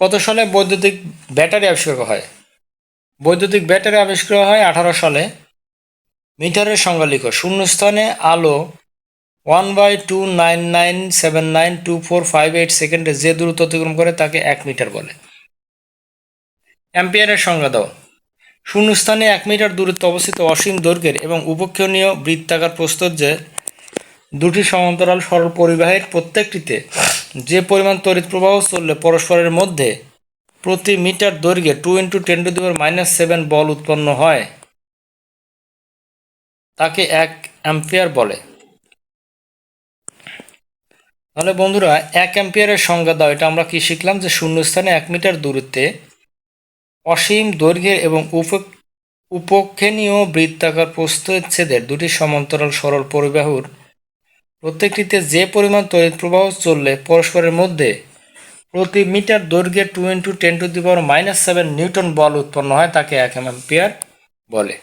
কত সালে বৈদ্যুতিক ব্যাটারি আবিষ্কার করা হয়? বৈদ্যুতিক ব্যাটারি আবিষ্কার হয় আঠারো সালে। মিটারের সংজ্ঞা লিখো শূন্যস্থানে আলো one by two nine nine seven nine two four five eight সেকেন্ডে যে দূরত্ব অতিক্রম করে তাকে এক মিটার বলে। অ্যাম্পিয়ারের সংজ্ঞা দাও। শূন্যস্থানে এক মিটার দূরত্বে অবস্থিত অসীম দৈর্ঘ্যের এবং উপক্ষণীয় বৃত্তাকার প্রস্তুত যে দুটি সমান্তরাল সরল পরিবাহের প্রত্যেকটিতে যে পরিমাণ তড়িৎ প্রবাহ চললে পরস্পরের মধ্যে প্রতি মিটার দৈর্ঘ্যে two into ten to the power minus seven বল উৎপন্ন হয়, তাকে এক অ্যাম্পিয়ার বলে। তাহলে বন্ধুরা, এক অ্যাম্পিয়ারের সংজ্ঞা দাও। এটা আমরা কি শিখলাম? যে শূন্যস্থানে এক মিটার দূরত্বে অসীম দৈর্ঘ্যের এবং উপ উপক্ষেনীয় বৃত্তাকার প্রস্থচ্ছেদের দুটি সমান্তরাল সরল পরিবাহুর প্রত্যেকটিতে যে পরিমাণ তড়িৎ প্রবাহ চললে পরস্পরের মধ্যে প্রতি মিটার দৈর্ঘ্যে two into ten to the power minus seven newton বল উৎপন্ন হয়, তাকে এক অ্যাম্পিয়ার বলে।